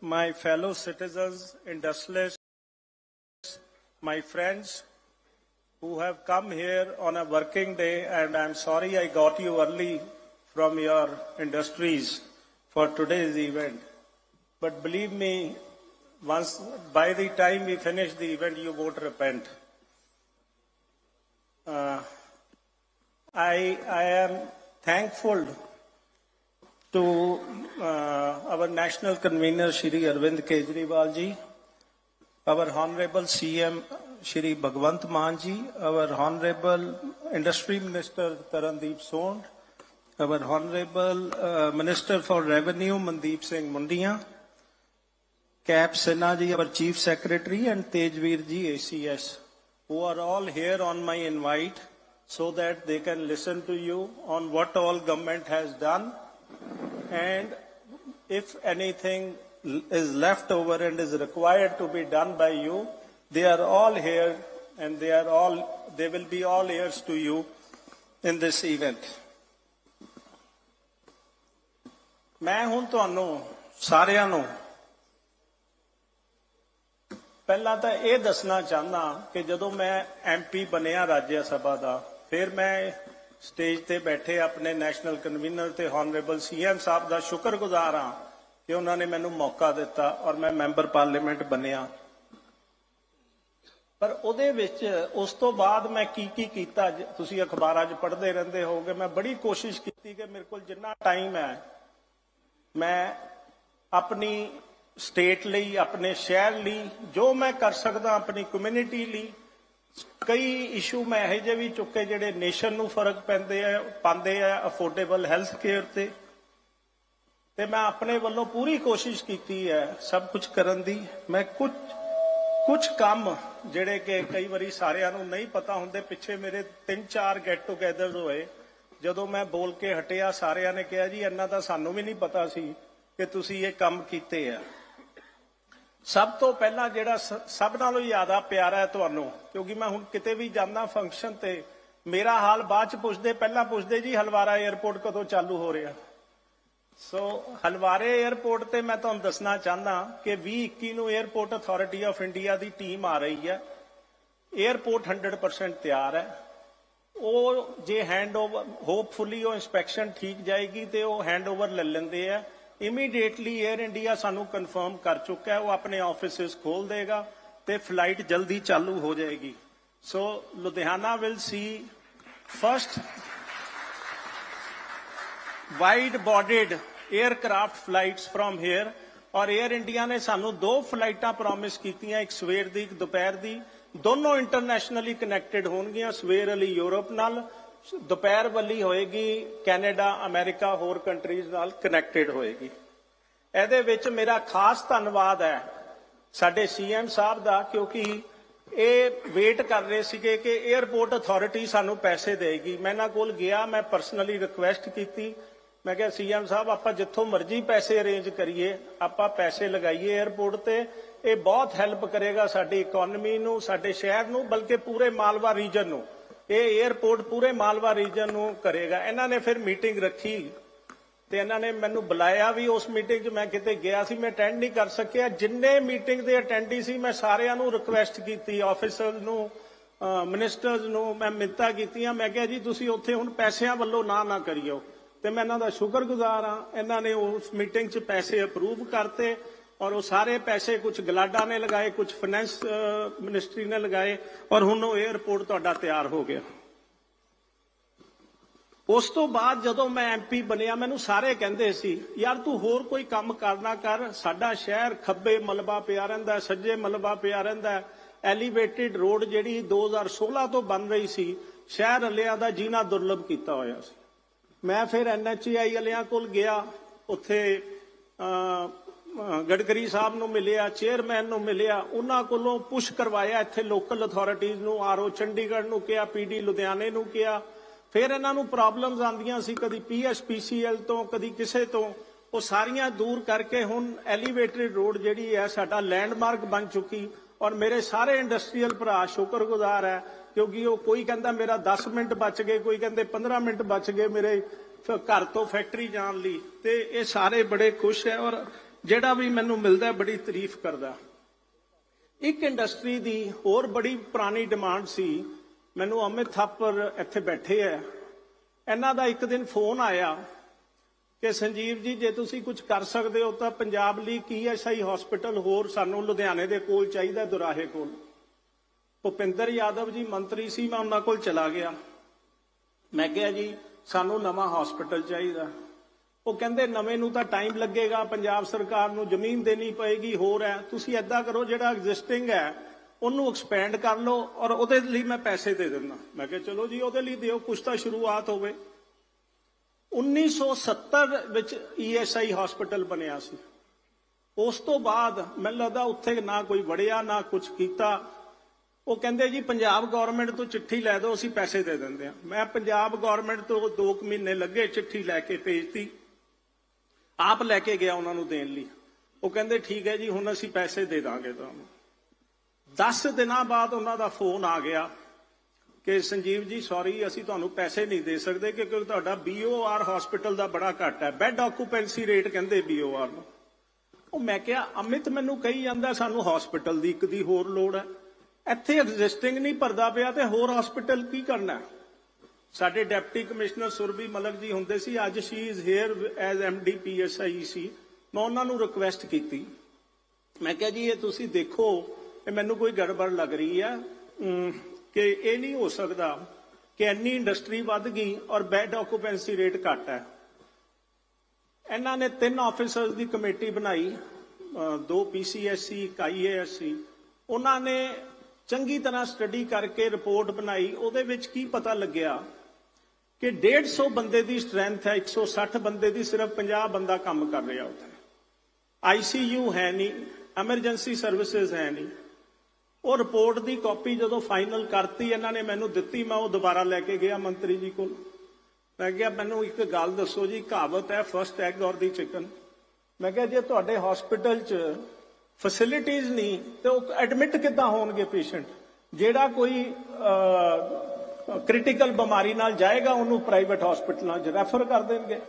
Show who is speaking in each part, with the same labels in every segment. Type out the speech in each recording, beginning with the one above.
Speaker 1: my fellow citizens, industrialists, my friends who have come here on a working day, and I'm sorry I got you early from your industries for today's event. But believe me, once by the time we finish the event, you won't repent. Uh, I, I am thankful to uh, our national convener Shri Arvind Kejriwal ji, our honorable CM Shri Bhagwant Manji, our honorable industry minister Tarandeep Sond, our honorable uh, minister for revenue Mandeep Singh Mundia, Cap Sinha ji, our chief secretary, and Tejveer ji, ACS, who are all here on my invite so that they can listen to you on what all government has done and if anything is left over and is required to be done by you, they are all here and they are all, they will be all ears to you in this event. ਮੈਂ ਹੁਣ ਤੁਹਾਨੂੰ ਸਾਰਿਆਂ ਨੂੰ ਪਹਿਲਾਂ ਤਾਂ ਇਹ ਦੱਸਣਾ ਚਾਹੁੰਦਾ ਕਿ ਜਦੋਂ ਮੈਂ ਐਮਪੀ ਬਣਿਆ ਰਾਜ ਸਭਾ ਦਾ ਫਿਰ ਮੈਂ ਸਟੇਜ ਤੇ ਬੈਠੇ ਆਪਣੇ ਨੈਸ਼ਨਲ ਕਨਵੀਨਰ ਤੇ ਹਾਨਰੇਬਲ ਸੀਐਮ ਸਾਹਿਬ ਦਾ ਸ਼ੁਕਰਗੁਜ਼ਾਰ ਹਾਂ ਕਿ ਉਹਨਾਂ ਨੇ ਮੈਨੂੰ ਮੌਕਾ ਦਿੱਤਾ ਔਰ ਮੈਂ ਮੈਂਬਰ ਪਾਰਲੀਮੈਂਟ ਬਣਿਆ ਪਰ ਉਹਦੇ ਵਿੱਚ ਉਸ ਤੋਂ ਬਾਅਦ ਮੈਂ ਕੀ ਕੀ ਕੀਤਾ? ਜ- ਤੁਸੀਂ ਅਖਬਾਰਾਂ 'ਚ ਪੜ੍ਹਦੇ ਰਹਿੰਦੇ ਹੋਗੇ ਮੈਂ ਬੜੀ ਕੋਸ਼ਿਸ਼ ਕੀਤੀ ਕਿ ਮੇਰੇ ਕੋਲ ਜਿੰਨਾ ਟਾਈਮ ਹੈ, ਮੈਂ ਆਪਣੀ ਸਟੇਟ ਲਈ, ਆਪਣੇ ਸ਼ਹਿਰ ਲਈ, ਜੋ ਮੈਂ ਕਰ ਸਕਦਾ, ਆਪਣੀ ਕਮਿਊਨਿਟੀ ਲਈ ਕਈ ਇਸ਼ੂ ਮੈਂ ਇਹੋ ਜਿਹੇ ਵੀ ਚੁੱਕੇ ਜਿਹੜੇ ਨੇਸ਼ਨ ਨੂੰ ਫ਼ਰਕ ਪੈਂਦੇ ਆ, ਪਾਉਂਦੇ ਆ ਅਫੋਰਡੇਬਲ ਹੈਲਥ ਕੇਅਰ ਤੇ। ਤੇ ਮੈਂ ਆਪਣੇ ਵੱਲੋਂ ਪੂਰੀ ਕੋਸ਼ਿਸ਼ ਕੀਤੀ ਹੈ ਸਭ ਕੁਝ ਕਰਨ ਦੀ। ਮੈਂ ਕੁਝ ਕੁਝ ਕੰਮ ਜਿਹੜੇ ਕਿ ਕਈ ਵਾਰੀ ਸਾਰਿਆਂ ਨੂੰ ਨਹੀਂ ਪਤਾ ਹੁੰਦੇ, ਪਿੱਛੇ ਮੇਰੇ 3-4 ਗੈਟ ਟੂਗੇਦਰਸ ਹੋਏ। ਜਦੋਂ ਮੈਂ ਬੋਲ ਕੇ ਹਟਿਆ, ਸਾਰਿਆਂ ਨੇ ਕਿਹਾ ਜੀ, ਇੰਨਾ ਤਾਂ ਸਾਨੂੰ ਵੀ ਨਹੀਂ ਪਤਾ ਸੀ ਕਿ ਤੁਸੀਂ ਇਹ ਕੰਮ ਕੀਤੇ ਆ। ਸਭ ਤੋਂ ਪਹਿਲਾਂ ਜਿਹੜਾ ਸਭ ਨਾਲੋਂ ਜ਼ਿਆਦਾ ਪਿਆਰਾ ਹੈ ਤੁਹਾਨੂੰ, ਕਿਉਂਕਿ ਮੈਂ ਹੁਣ ਕਿਤੇ ਵੀ ਜਾਂਦਾ ਫੰਕਸ਼ਨ ਤੇ, ਮੇਰਾ ਹਾਲ ਬਾਅਦ ਚ ਪੁੱਛਦੇ, ਪਹਿਲਾਂ ਪੁੱਛਦੇ ਜੀ ਹਲਵਾਰਾ 에ਅਰਪੋਰਟ ਕਦੋਂ ਚਾਲੂ ਹੋ ਰਿਹਾ। ਸੋ ਹਲਵਾਰੇ 에ਅਰਪੋਰਟ ਤੇ ਮੈਂ ਤੁਹਾਨੂੰ ਦੱਸਣਾ ਚਾਹੁੰਦਾ ਕਿ 2021 ਨੂੰ 에ਅਰਪੋਰਟ ਅਥਾਰਟੀ ਆਫ ਇੰਡੀਆ ਦੀ ਟੀਮ ਆ ਰਹੀ ਹੈ। 에ਅਰਪੋਰਟ 100% ਤਿਆਰ ਹੈ। ਉਹ ਜੇ ਹੈਂਡਓਵਰ ਹੋਪਫੁਲੀ ਉਹ ਇਨਸਪੈਕਸ਼ਨ ਠੀਕ ਜਾਏਗੀ ਤੇ ਉਹ ਹੈਂਡਓਵਰ ਲੈ ਲੈਂਦੇ ਆ। ਇਮੀਡੀਏਟਲੀ 에ਅਰ ਇੰਡੀਆ ਸਾਨੂੰ ਕਨਫਰਮ ਕਰ ਚੁੱਕਾ ਹੈ, ਉਹ ਆਪਣੇ ਆਫਿਸਿਸ ਖੋਲ ਦੇਗਾ ਤੇ ਫਲਾਈਟ ਜਲਦੀ ਚਾਲੂ ਹੋ ਜਾਏਗੀ। So Ludhiana will see first wide bodied aircraft flights from here ਔਰ 에ਅਰ ਇੰਡੀਆ ਨੇ ਸਾਨੂੰ ਦੋ ਫਲਾਈਟਾਂ ਪ੍ਰੋਮਿਸ ਕੀਤੀਆਂ, ਇੱਕ ਸਵੇਰ ਦੀ, ਇੱਕ ਦੁਪਹਿਰ ਦੀ। ਦੋਨੋਂ ਇੰਟਰਨੈਸ਼ਨਲੀ ਕਨੈਕਟਿਡ ਹੋਣਗੀਆਂ, ਸਵੇਰ ਵਾਲੀ ਯੂਰਪ ਨਾਲ। ਦੁਪਹਿਰ ਵਾਲੀ ਹੋਏਗੀ, ਕੈਨੇਡਾ, ਅਮਰੀਕਾ, ਹੋਰ ਕੰਟਰੀਜ਼ ਨਾਲ ਕਨੈਕਟਡ ਹੋਏਗੀ। ਇਹਦੇ ਵਿੱਚ ਮੇਰਾ ਖਾਸ ਧੰਨਵਾਦ ਹੈ ਸਾਡੇ ਸੀਐਮ ਸਾਹਿਬ ਦਾ, ਕਿਉਂਕਿ ਇਹ ਵੇਟ ਕਰ ਰਹੇ ਸੀਗੇ ਕਿ 에ਅਰਪੋਰਟ ਅਥਾਰਟੀ ਸਾਨੂੰ ਪੈਸੇ ਦੇਗੀ ਮੈਂ ਇਹਨਾਂ ਕੋਲ ਗਿਆ, ਮੈਂ ਪਰਸਨਲੀ ਰਿਕੁਐਸਟ ਕੀਤੀ। ਮੈਂ ਕਿਹਾ ਸੀਐਮ ਸਾਹਿਬ, ਆਪਾਂ ਜਿੱਥੋਂ ਮਰਜ਼ੀ ਪੈਸੇ ਅਰੇਂਜ ਕਰੀਏ, ਆਪਾਂ ਪੈਸੇ ਲਗਾਈਏ 에ਅਰਪੋਰਟ ਤੇ। ਇਹ ਬਹੁਤ ਹੈਲਪ ਕਰੇਗਾ ਸਾਡੀ ਇਕਨੋਮੀ ਨੂੰ, ਸਾਡੇ ਸ਼ਹਿਰ ਨੂੰ, ਬਲਕਿ ਪੂਰੇ ਮਾਲਵਾ ਰੀਜਨ ਨੂੰ। ਇਹ 에ਅਰਪੋਰਟ ਪੂਰੇ ਮਾਲਵਾ ਰੀਜਨ ਨੂੰ ਕਰੇਗਾ। ਇਹਨਾਂ ਨੇ ਫਿਰ ਮੀਟਿੰਗ ਰੱਖੀ ਤੇ ਇਹਨਾਂ ਨੇ ਮੈਨੂੰ ਬੁਲਾਇਆ ਵੀ ਉਸ ਮੀਟਿੰਗ 'ਚ ਮੈਂ ਕਿਤੇ ਗਿਆ ਸੀ, ਮੈਂ ਅਟੈਂਡ ਨਹੀਂ ਕਰ ਸਕਿਆ। ਜਿੰਨੇ ਮੀਟਿੰਗ ਦੇ ਅਟੈਂਡੀ ਸੀ, ਮੈਂ ਸਾਰਿਆਂ ਨੂੰ ਰਿਕੁਐਸਟ ਕੀਤੀ ਆਫੀਸਰਸ ਨੂੰ ਮਿਨਿਸਟਰਸ ਨੂੰ, ਮੈਂ ਮਿੰਤਾ ਕੀਤੀਆਂ। ਮੈਂ ਕਿਹਾ ਜੀ, ਤੁਸੀਂ ਉੱਥੇ ਹੁਣ ਪੈਸਿਆਂ ਵੱਲੋਂ ਨਾ ਨਾ ਕਰਿਓ। ਤੇ ਮੈਂ ਇਹਨਾਂ ਦਾ ਸ਼ੁਕਰਗੁਜ਼ਾਰ ਹਾਂ। ਇਹਨਾਂ ਨੇ ਉਸ ਮੀਟਿੰਗ 'ਚ ਪੈਸੇ ਅਪਰੂਵ ਕਰਤੇ। ਔਰ ਉਹ ਸਾਰੇ ਪੈਸੇ ਕੁਝ ਗਲਾਡਾ ਨੇ ਲਗਾਏ ਕੁਝ ਫਾਈਨੈਂਸ ਮਿਨਿਸਟਰੀ ਨੇ ਲਗਾਏ ਔਰ ਹੁਣ ਉਹ 에ਅਰਪੋਰਟ ਤੁਹਾਡਾ ਤਿਆਰ ਹੋ ਗਿਆ। ਉਸ ਤੋਂ ਬਾਅਦ ਜਦੋਂ ਮੈਂ ਐਮਪੀ ਬਣਿਆ, ਮੈਨੂੰ ਸਾਰੇ ਕਹਿੰਦੇ ਸੀ, ਯਾਰ ਤੂੰ ਹੋਰ ਕੋਈ ਕੰਮ ਕਰਨਾ ਕਰ, ਸਾਡਾ ਸ਼ਹਿਰ ਖੱਬੇ ਮਲਬਾ ਪਿਆ ਰਹਿੰਦਾ, ਸੱਜੇ ਮਲਬਾ ਪਿਆ ਰਹਿੰਦਾ ਐਲੀਵੇਟਿਡ ਰੋਡ ਜਿਹੜੀ 2016 ਤੋਂ ਬਣ ਰਹੀ ਸੀ, ਸ਼ਹਿਰ ਵਾਲਿਆਂ ਦਾ ਜੀਣਾ ਦੁਰਲਭ ਕੀਤਾ ਹੋਇਆ ਸੀ। ਮੈਂ ਫਿਰ ਐਨਐਚਆਈ ਵਾਲਿਆਂ ਕੋਲ ਗਿਆ, ਉੱਥੇ ਅਮ, ਗਡਕਰੀ ਸਾਹਿਬ ਨੂੰ ਮਿਲਿਆ ਚੇਅਰਮੈਨ ਨੂੰ ਮਿਲਿਆ ਉਹਨਾਂ ਕੋਲੋਂ ਪੁਸ਼ ਕਰਵਾਇਆ ਇੱਥੇ ਲੋਕਲ ਅਥਾਰਟੀਜ਼ ਨੂੰ ਆਰਓ ਚੰਡੀਗੜ੍ਹ ਨੂੰ ਕਿਹਾ ਪੀਡੀ ਲੁਧਿਆਣੇ ਨੂੰ ਕਿਹਾ। ਫਿਰ ਇਹਨਾਂ ਨੂੰ ਪ੍ਰੋਬਲਮਸ ਆਉਂਦੀਆਂ ਸੀ ਕਦੀ ਪੀਐਸਪੀਸੀਐਲ ਤੋਂ ਕਦੀ ਕਿਸੇ ਤੋਂ। ਉਹ ਸਾਰੀਆਂ ਦੂਰ ਕਰਕੇ ਹੁਣ ਐਲੀਵੇਟਡ ਰੋਡ ਜਿਹੜੀ ਹੈ ਸਾਡਾ ਲੈਂਡਮਾਰਕ ਬਣ ਚੁੱਕੀ। ਔਰ ਮੇਰੇ ਸਾਰੇ ਇੰਡਸਟਰੀਅਲ ਭਰਾ ਸ਼ੁਕਰਗੁਜ਼ਾਰ ਹੈ ਕਿਉਂਕਿ ਉਹ ਕੋਈ ਕਹਿੰਦਾ ਮੇਰਾ 10 ਮਿੰਟ ਬਚ ਗਏ ਕੋਈ ਕਹਿੰਦੇ 15 ਮਿੰਟ ਬਚ ਗਏ ਮੇਰੇ ਘਰ ਤੋਂ ਫੈਕਟਰੀ ਜਾਣ ਲਈ। ਤੇ ਇਹ ਸਾਰੇ ਬੜੇ ਖੁਸ਼ ਹੈ ਔਰ ਜਿਹੜਾ ਵੀ ਮੈਨੂੰ ਮਿਲਦਾ ਬੜੀ ਤਾਰੀਫ ਕਰਦਾ ਇੱਕ ਇੰਡਸਟਰੀ ਦੀ ਹੋਰ ਬੜੀ ਪੁਰਾਣੀ ਡਿਮਾਂਡ ਸੀ। ਮੈਨੂੰ ਅਮਿਤ ਥਾਪਰ ਇੱਥੇ ਬੈਠੇ ਆ ਇਹਨਾਂ ਦਾ ਇੱਕ ਦਿਨ ਫੋਨ ਆਇਆ ਕਿ ਸੰਜੀਵ ਜੀ, ਜੇ ਤੁਸੀਂ ਕੁਝ ਕਰ ਸਕਦੇ ਹੋ ਤਾਂ ਪੰਜਾਬ ਲਈ ਕੀ ਈਐਸਆਈ ਹਸਪੀਟਲ ਹੋਰ ਸਾਨੂੰ ਲੁਧਿਆਣੇ ਦੇ ਕੋਲ ਚਾਹੀਦਾ ਦੁਰਾਹੇ ਕੋਲ? ਭੁਪਿੰਦਰ ਯਾਦਵ ਜੀ ਮੰਤਰੀ ਸੀ, ਮੈਂ ਉਹਨਾਂ ਕੋਲ ਚਲਾ ਗਿਆ। ਮੈਂ ਕਿਹਾ ਜੀ, ਸਾਨੂੰ ਨਵਾਂ ਹਸਪੀਟਲ ਚਾਹੀਦਾ। ਉਹ ਕਹਿੰਦੇ ਨਵੇਂ ਨੂੰ ਤਾਂ ਟਾਈਮ ਲੱਗੇਗਾ, ਪੰਜਾਬ ਸਰਕਾਰ ਨੂੰ ਜ਼ਮੀਨ ਦੇਣੀ ਪਏਗੀ, ਹੋਰ ਹੈ। ਤੁਸੀਂ ਐਦਾਂ ਕਰੋ, ਜਿਹੜਾ ਐਗਜ਼ਿਸਟਿੰਗ ਹੈ, ਉਹਨੂੰ ਐਕਸਪੈਂਡ ਕਰ ਲਓ ਔਰ ਉਹਦੇ ਲਈ ਮੈਂ ਪੈਸੇ ਦੇ ਦਿੰਦਾ। ਮੈਂ ਕਿਹਾ ਚਲੋ ਜੀ, ਉਹਦੇ ਲਈ ਦਿਓ, ਕੁਛ ਤਾਂ ਸ਼ੁਰੂਆਤ ਹੋਵੇ। 1970 ਵਿੱਚ ਈਐਸਆਈ ਹਸਪੀਟਲ ਬਣਿਆ ਸੀ। ਉਸ ਤੋਂ ਬਾਅਦ ਮੈਨੂੰ ਲੱਗਦਾ ਉੱਥੇ ਨਾ ਕੋਈ ਵੜਿਆ, ਨਾ ਕੁਝ ਕੀਤਾ। ਉਹ ਕਹਿੰਦੇ ਜੀ, ਪੰਜਾਬ ਗਵਰਨਮੈਂਟ ਤੋਂ ਚਿੱਠੀ ਲੈ ਦਿਓ, ਅਸੀਂ ਪੈਸੇ ਦੇ ਦਿੰਦੇ ਹਾਂ। ਮੈਂ ਪੰਜਾਬ ਗਵਰਨਮੈਂਟ ਤੋਂ 2 ਮਹੀਨੇ ਲੱਗੇ ਚਿੱਠੀ ਲੈ ਕੇ ਭੇਜਤੀ। ਆਪ ਲੈ ਕੇ ਗਿਆ ਉਹਨਾਂ ਨੂੰ ਦੇਣ ਲਈ। ਉਹ ਕਹਿੰਦੇ, ਠੀਕ ਹੈ ਜੀ, ਹੁਣ ਅਸੀਂ ਪੈਸੇ ਦੇ ਦਾਂਗੇ ਤੁਹਾਨੂੰ। 10 ਦਿਨਾਂ ਬਾਅਦ ਉਹਨਾਂ ਦਾ ਫੋਨ ਆ ਗਿਆ ਕਿ, ਸੰਜੀਵ ਜੀ ਸੌਰੀ ਅਸੀਂ ਤੁਹਾਨੂੰ ਪੈਸੇ ਨਹੀਂ ਦੇ ਸਕਦੇ ਕਿਉਂਕਿ ਤੁਹਾਡਾ ਬੀਓਆਰ ਹਸਪੀਟਲ ਦਾ ਬੜਾ ਘੱਟ ਹੈ। ਬੈੱਡ ਆਕੂਪੈਂਸੀ ਰੇਟ ਕਹਿੰਦੇ ਬੀਓਆਰ ਨੂੰ। ਉਹ ਮੈਂ ਕਿਹਾ, ਅਮਿਤ ਮੈਨੂੰ ਕਹੀ ਜਾਂਦਾ, ਸਾਨੂੰ ਹਸਪੀਟਲ ਦੀ ਇੱਕ ਦੀ ਹੋਰ ਲੋੜ ਹੈ। ਇੱਥੇ ਐਗਜ਼ਿਸਟਿੰਗ ਨਹੀਂ ਭਰਦਾ ਪਿਆ ਤੇ ਹੋਰ ਹਸਪੀਟਲ ਕੀ ਕਰਨਾ ਹੈ? ਸਾਡੇ ਡਿਪਟੀ ਕਮਿਸ਼ਨਰ ਸੁਰਭੀ ਮਲਕ ਜੀ ਹੁੰਦੇ ਸੀ ਅੱਜ she is here as MD PSI ਸੀ ਮੈਂ ਉਹਨਾਂ ਨੂੰ ਰਿਕੁਐਸਟ ਕੀਤੀ। ਮੈਂ ਕਿਹਾ ਜੀ ਇਹ ਤੁਸੀਂ ਦੇਖੋ ਇਹ ਮੈਨੂੰ ਕੋਈ ਗੜਬੜ ਲੱਗ ਰਹੀ ਹੈ ਕਿ ਇਹ ਨਹੀਂ ਹੋ ਸਕਦਾ ਕਿ ਇੰਨੀ ਇੰਡਸਟਰੀ ਵੱਧ ਗਈ ਔਰ ਬੈਡ ਆਕੂਪੈਂਸੀ ਰੇਟ ਘੱਟ ਹੈ। ਇਹਨਾਂ ਨੇ ਤਿੰਨ ਆਫੀਸਰਸ ਦੀ ਕਮੇਟੀ ਬਣਾਈ ਅਹ, ਦੋ ਪੀਸੀਐਸਸੀ ਇੱਕ ਆਈਏਐਸਸੀ ਉਹਨਾਂ ਨੇ ਚੰਗੀ ਤਰ੍ਹਾਂ ਸਟੱਡੀ ਕਰਕੇ ਰਿਪੋਰਟ ਬਣਾਈ। ਉਹਦੇ ਵਿੱਚ ਕੀ ਪਤਾ ਲੱਗਿਆ ਕਿ 150 ਬੰਦੇ ਦੀ ਸਟਰੈਂਥ ਹੈ 160 ਬੰਦੇ ਦੀ ਸਿਰਫ 50 ਬੰਦਾ ਕੰਮ ਕਰ ਰਿਹਾ ਉੱਥੇ। ਆਈਸੀਯੂ ਹੈ ਨਹੀਂ ਐਮਰਜੈਂਸੀ ਸਰਵਿਸਿਜ਼ ਹੈ ਨਹੀਂ। ਉਹ ਰਿਪੋਰਟ ਦੀ ਕਾਪੀ ਜਦੋਂ ਫਾਈਨਲ ਕਰਤੀ, ਇਹਨਾਂ ਨੇ ਮੈਨੂੰ ਦਿੱਤੀ, ਮੈਂ ਉਹ ਦੁਬਾਰਾ ਲੈ ਕੇ ਗਿਆ ਮੰਤਰੀ ਜੀ ਕੋਲ। ਮੈਂ ਕਿਹਾ, ਮੈਨੂੰ ਇੱਕ ਗੱਲ ਦੱਸੋ ਜੀ, ਕਹਾਵਤ ਹੈ ਫਰਸਟ ਐਗ ਔਰ ਦੀ ਚਿਕਨ ਮੈਂ ਕਿਹਾ, ਜੇ ਤੁਹਾਡੇ ਹਸਪੀਟਲ 'ਚ ਫੈਸਿਲਿਟੀਆਂ ਨਹੀਂ, ਤੇ ਉਹ ਐਡਮਿਟ ਕਿੱਦਾਂ ਹੋਣਗੇ ਪੇਸ਼ੈਂਟ ਜਿਹੜਾ ਕੋਈ ਕ੍ਰਿਟੀਕਲ ਬਿਮਾਰੀ ਨਾਲ ਜਾਏਗਾ, ਉਹਨੂੰ ਪ੍ਰਾਈਵੇਟ ਹਸਪੀਟਲਾਂ 'ਚ ਰੈਫਰ ਕਰ ਦੇਣਗੇ।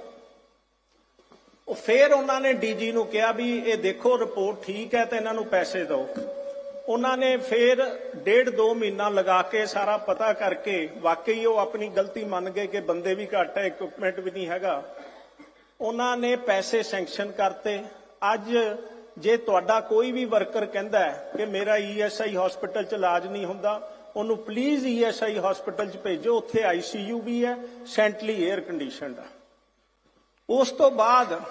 Speaker 1: ਉਹ ਫੇਰ ਉਹਨਾਂ ਨੇ ਡੀਜੀ ਨੂੰ ਕਿਹਾ ਵੀ ਇਹ ਦੇਖੋ, ਰਿਪੋਰਟ ਠੀਕ ਹੈ ਤੇ ਇਹਨਾਂ ਨੂੰ ਪੈਸੇ ਦਿਓ। ਉਹਨਾਂ ਨੇ ਫੇਰ ਡੇਢ ਦੋ ਮਹੀਨਾ ਲਗਾ ਕੇ ਸਾਰਾ ਪਤਾ ਕਰਕੇ ਵਾਕਈ ਉਹ ਆਪਣੀ ਗਲਤੀ ਮੰਨ ਗਏ ਕਿ ਬੰਦੇ ਵੀ ਘੱਟ ਹੈ ਇਕਵਿਪਮੈਂਟ ਵੀ ਨਹੀਂ ਹੈਗਾ। ਉਹਨਾਂ ਨੇ ਪੈਸੇ ਸੈਂਕਸ਼ਨ ਕਰਤੇ। ਅੱਜ ਜੇ ਤੁਹਾਡਾ ਕੋਈ ਵੀ ਵਰਕਰ ਕਹਿੰਦਾ ਕਿ ਮੇਰਾ ਈਐਸਆਈ ਹਸਪੀਟਲ ਚ ਇਲਾਜ ਨਹੀਂ ਹੁੰਦਾ ਉਹਨੂੰ ਪਲੀਜ਼ ਈਐਸਆਈ ਹਸਪੀਟਲ ਚ ਭੇਜੋ, ਉੱਥੇ ਆਈਸੀਯੂ ਵੀ ਹੈ ਸੈਂਟਲੀ 에ਅਰ ਕੰਡੀਸ਼ਨਡ ਹੈ ਉਸ ਤੋਂ ਬਾਅਦ,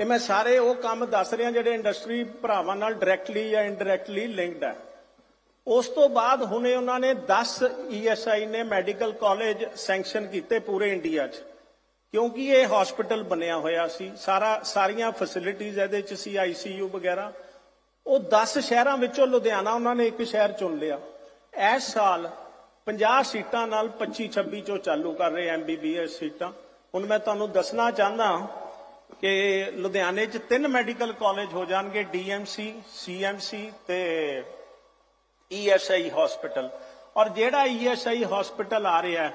Speaker 1: ਇਹ ਮੈਂ ਸਾਰੇ ਉਹ ਕੰਮ ਦੱਸ ਰਿਹਾ ਜਿਹੜੇ ਇੰਡਸਟਰੀ ਭਰਾਵਾਂ ਨਾਲ ਡਾਇਰੈਕਟਲੀ ਜਾਂ ਇਨਡਾਇਰੈਕਟਲੀ ਲਿੰਕਡ ਹੈ ਉਸ ਤੋਂ ਬਾਅਦ ਹੁਣੇ ਉਹਨਾਂ ਨੇ 10 ਈਐਸਆਈ ਨੇ ਮੈਡੀਕਲ ਕਾਲਜ ਸੈਂਕਸ਼ਨ ਕੀਤੇ ਪੂਰੇ ਇੰਡੀਆ 'ਚ। ਕਿਉਂਕਿ ਇਹ ਹਸਪੀਟਲ ਬਣਿਆ ਹੋਇਆ ਸੀ, ਸਾਰਾ, ਸਾਰੀਆਂ ਫੈਸਿਲਿਟੀਆਂ ਇਹਦੇ 'ਚ ਸੀ ਆਈਸੀਯੂ ਵਗੈਰਾ। ਉਹ 10 ਸ਼ਹਿਰਾਂ ਵਿੱਚੋਂ ਲੁਧਿਆਣਾ ਉਹਨਾਂ ਨੇ ਇੱਕ ਸ਼ਹਿਰ ਚੁਣ ਲਿਆ। ਇਸ ਸਾਲ 50 ਸੀਟਾਂ ਨਾਲ 25 26 ਚੋਂ ਚਾਲੂ ਕਰ ਰਹੇ ਐਮਬੀਬੀਐਸ ਸੀਟਾਂ। ਹੁਣ ਮੈਂ ਤੁਹਾਨੂੰ ਦੱਸਣਾ ਚਾਹੁੰਦਾ ਕਿ ਲੁਧਿਆਣੇ 'ਚ ਤਿੰਨ ਮੈਡੀਕਲ ਕਾਲਜ ਹੋ ਜਾਣਗੇ ਡੀਐਮਸੀ ਸੀਐਮਸੀ ਤੇ ਈਐਸਆਈ ਹਸਪੀਟਲ। ਔਰ ਜਿਹੜਾ ਈਐਸਆਈ ਹਸਪੀਟਲ ਆ ਰਿਹਾ,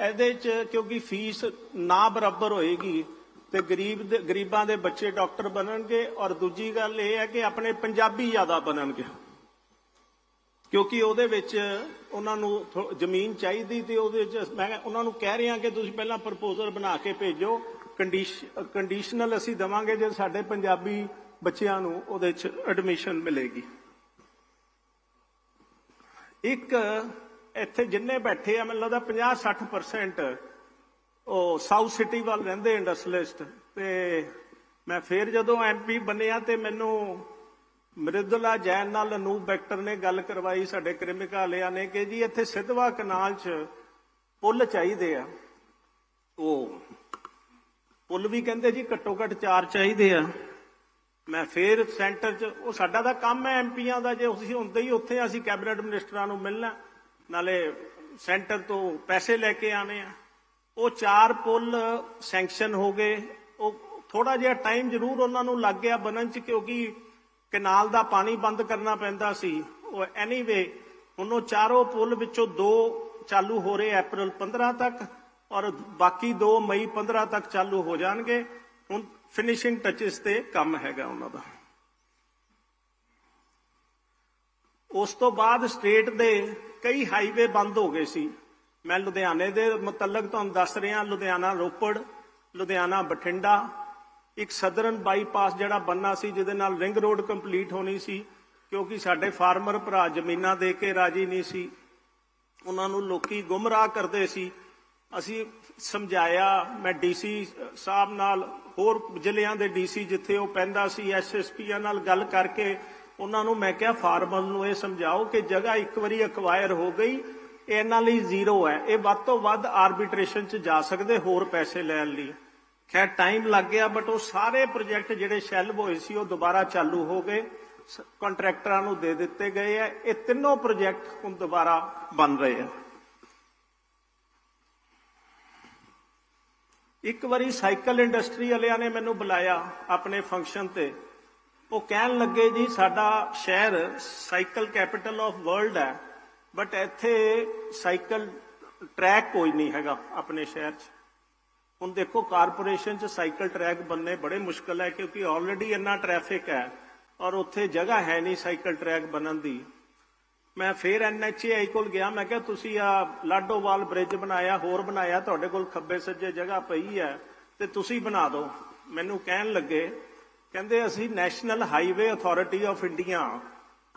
Speaker 1: ਇਹਦੇ 'ਚ ਕਿਉਂਕਿ ਫੀਸ ਨਾ ਬਰਾਬਰ ਹੋਏਗੀ ਤੇ ਗਰੀਬ ਦੇ ਗਰੀਬਾਂ ਦੇ ਬੱਚੇ ਡਾਕਟਰ ਬਣਨਗੇ ਔਰ ਦੂਜੀ ਗੱਲ ਇਹ ਹੈ ਕਿ ਆਪਣੇ ਪੰਜਾਬੀ ਜ਼ਿਆਦਾ ਬਣਨਗੇ। ਕਿਉਂਕਿ ਉਹਦੇ ਵਿੱਚ ਉਹਨਾਂ ਨੂੰ ਜ਼ਮੀਨ ਚਾਹੀਦੀ ਤੇ ਉਹਦੇ ਵਿੱਚ ਮੈਂ ਉਹਨਾਂ ਨੂੰ ਕਹਿ ਰਿਹਾ ਕਿ ਤੁਸੀਂ ਪਹਿਲਾਂ ਪ੍ਰਪੋਜ਼ਲ ਬਣਾ ਕੇ ਭੇਜੋ। ਕੰਡੀਸ਼ਨਲ ਅਸੀਂ ਦਵਾਂਗੇ ਜੇ ਸਾਡੇ ਪੰਜਾਬੀ ਬੱਚਿਆਂ ਨੂੰ ਉਹਦੇ 'ਚ ਐਡਮਿਸ਼ਨ ਮਿਲੇਗੀ। ਇੱਕ ਇੱਥੇ ਜਿੰਨੇ ਬੈਠੇ ਆ, ਮੈਨੂੰ ਲੱਗਦਾ 50 60% ਉਹ ਸਾਊਥ ਸਿਟੀ ਵੱਲ ਰਹਿੰਦੇ ਇੰਡਸਟਰੀਲਿਸਟ ਤੇ ਮੈਂ ਫੇਰ ਜਦੋਂ ਐਮਪੀ ਬਣਿਆ ਤੇ ਮੈਨੂੰ ਮ੍ਰਿਦੁਲਾ ਜੈਨ ਨਾਲ ਅਨੂਪ ਬੈਕਟਰ ਨੇ ਗੱਲ ਕਰਵਾਈ ਸਾਡੇ ਕ੍ਰਿਮਿਕਾ ਵਾਲਿਆਂ ਨੇ ਕਿ ਜੀ ਇੱਥੇ ਸਿੱਧਵਾ ਕਨਾਲ 'ਚ ਪੁੱਲ ਚਾਹੀਦੇ ਆ। ਉਹ ਪੁੱਲ ਵੀ ਕਹਿੰਦੇ ਜੀ ਘੱਟੋ ਘੱਟ ਚਾਰ ਚਾਹੀਦੇ ਆ। ਮੈਂ ਫੇਰ ਸੈਂਟਰ 'ਚ, ਉਹ ਸਾਡਾ ਤਾਂ ਕੰਮ ਹੈ ਐਮਪੀਆਂ ਦਾ, ਜੇ ਅਸੀਂ ਹੁੰਦੇ ਹੀ ਉੱਥੇ, ਅਸੀਂ ਕੈਬਨਿਟ ਮਿਨਿਸਟਰਾਂ ਨੂੰ ਮਿਲਣਾ, ਨਾਲੇ ਸੈਂਟਰ ਤੋਂ ਪੈਸੇ ਲੈ ਕੇ ਆਣੇ ਆ। ਉਹ ਚਾਰ ਪੁਲ ਸੈਂਕਸ਼ਨ ਹੋ ਗਏ। ਉਹ ਥੋੜਾ ਜਿਹਾ ਟਾਈਮ ਜ਼ਰੂਰ ਉਹਨਾਂ ਨੂੰ ਲੱਗ ਗਿਆ ਬਣਨ 'ਚ, ਕਿਉਂਕਿ ਕਨਾਲ ਦਾ ਪਾਣੀ ਬੰਦ ਕਰਨਾ ਪੈਂਦਾ ਸੀ। ਉਹ ਐਨੀਵੇ ਹੁਣ ਉਹ ਚਾਰੋਂ ਪੁੱਲ ਵਿੱਚੋਂ ਦੋ ਚਾਲੂ ਹੋ ਰਹੇ ਅਪ੍ਰੈਲ 15 ਤੱਕ ਔਰ ਬਾਕੀ ਦੋ ਮਈ 15 ਤੱਕ ਚਾਲੂ ਹੋ ਜਾਣਗੇ। ਹੁਣ ਫਿਨਿਸ਼ਿੰਗ ਟੱਚਸ ਤੇ ਕੰਮ ਹੈਗਾ ਉਹਨਾਂ ਦਾ। ਉਸ ਤੋਂ ਬਾਅਦ ਸਟੇਟ ਦੇ ਕਈ ਹਾਈਵੇ ਬੰਦ ਹੋ ਗਏ ਸੀ। ਮੈਂ ਲੁਧਿਆਣੇ ਦੇ ਮੁਤਲਕ ਤੁਹਾਨੂੰ ਦੱਸ ਰਿਹਾ, ਲੁਧਿਆਣਾ ਰੋਪੜ, ਲੁਧਿਆਣਾ ਬਠਿੰਡਾ। ਇੱਕ ਸਦਰਨ ਬਾਈਪਾਸ ਜਿਹੜਾ ਬੰਨਾ ਸੀ, ਜਿਹਦੇ ਨਾਲ ਰਿੰਗ ਰੋਡ ਕੰਪਲੀਟ ਹੋਣੀ ਸੀ, ਕਿਉਂਕਿ ਸਾਡੇ ਫਾਰਮਰ ਭਰਾ ਜ਼ਮੀਨਾਂ ਦੇ ਕੇ ਰਾਜੀ ਨਹੀਂ ਸੀ। ਉਹਨਾਂ ਨੂੰ ਲੋਕੀ ਗੁੰਮਰਾਹ ਕਰਦੇ ਸੀ। ਅਸੀਂ ਸਮਝਾਇਆ, ਮੈਂ ਡੀਸੀ ਸਾਹਿਬ ਨਾਲ, ਹੋਰ ਜ਼ਿਲ੍ਹਿਆਂ ਦੇ ਡੀਸੀ ਜਿੱਥੇ ਉਹ ਪੈਂਦਾ ਸੀ ਐਸਐਸਪੀਆਂ ਨਾਲ ਗੱਲ ਕਰਕੇ, ਉਹਨਾਂ ਨੂੰ ਮੈਂ ਕਿਹਾ, ਫਾਰਮਰ ਨੂੰ ਇਹ ਸਮਝਾਓ ਕਿ ਜਗ੍ਹਾ ਇੱਕ ਵਾਰੀ ਅਕਵਾਇਰ ਹੋ ਗਈ। ਇਹਨਾਂ ਲਈ ਜ਼ੀਰੋ ਹੈ। ਇਹ ਵੱਧ ਤੋਂ ਵੱਧ ਆਰਬਿਟ੍ਰੇਸ਼ਨ 'ਚ ਜਾ ਸਕਦੇ, ਹੋਰ ਪੈਸੇ ਲੈਣ ਲਈ। ਖੈਰ ਟਾਈਮ ਲੱਗ ਗਿਆ ਬਟ ਉਹ ਸਾਰੇ ਪ੍ਰੋਜੈਕਟ ਜਿਹੜੇ ਸੈਲਬ ਹੋਏ ਸੀ, ਉਹ ਦੁਬਾਰਾ ਚਾਲੂ ਹੋ ਗਏ। ਕੰਟਰੈਕਟਰਾਂ ਨੂੰ ਦੇ ਦਿੱਤੇ ਗਏ ਆ ਇਹ ਤਿੰਨੋਂ ਪ੍ਰੋਜੈਕਟ ਹੁਣ ਦੁਬਾਰਾ ਬਣ ਰਹੇ ਆ ਇੱਕ ਵਾਰੀ ਸਾਈਕਲ ਇੰਡਸਟਰੀ ਵਾਲਿਆਂ ਨੇ ਮੈਨੂੰ ਬੁਲਾਇਆ ਆਪਣੇ ਫੰਕਸ਼ਨ ਤੇ। ਉਹ ਕਹਿਣ ਲੱਗੇ, ਜੀ, ਸਾਡਾ ਸ਼ਹਿਰ ਸਾਈਕਲ ਕੈਪੀਟਲ ਆਫ ਵਰਲਡ ਹੈ। ਬਟ ਇੱਥੇ ਸਾਈਕਲ ਟਰੈਕ ਕੋਈ ਨਹੀਂ ਹੈਗਾ ਆਪਣੇ ਸ਼ਹਿਰ 'ਚ। ਹੁਣ ਦੇਖੋ ਕਾਰਪੋਰੇਸ਼ਨ 'ਚ ਸਾਈਕਲ ਟਰੈਕ ਬੰਨੇ ਬੜੇ ਮੁਸ਼ਕਲ ਹੈ ਕਿਉਂਕਿ ਆਲਰੇਡੀ ਇੰਨਾ ਟ੍ਰੈਫਿਕ ਹੈ ਔਰ ਉੱਥੇ ਜਗ੍ਹਾ ਹੈ ਨਹੀਂ ਸਾਈਕਲ ਟਰੈਕ ਬਣਨ ਦੀ। ਮੈਂ ਫੇਰ ਐਨਐਚਏਆਈ ਕੋਲ ਗਿਆ, ਮੈਂ ਕਿਹਾ, ਤੁਸੀਂ ਆ ਲਾਡੋਵਾਲ ਬ੍ਰਿਜ ਬਣਾਇਆ, ਹੋਰ ਬਣਾਇਆ, ਤੁਹਾਡੇ ਕੋਲ ਖੱਬੇ ਸੱਜੇ ਜਗ੍ਹਾ ਪਈ ਹੈ ਤੇ ਤੁਸੀਂ ਬਣਾ ਦਿਓ। ਮੈਨੂੰ ਕਹਿਣ ਲੱਗੇ, ਕਹਿੰਦੇ, ਅਸੀਂ National Highway Authority of India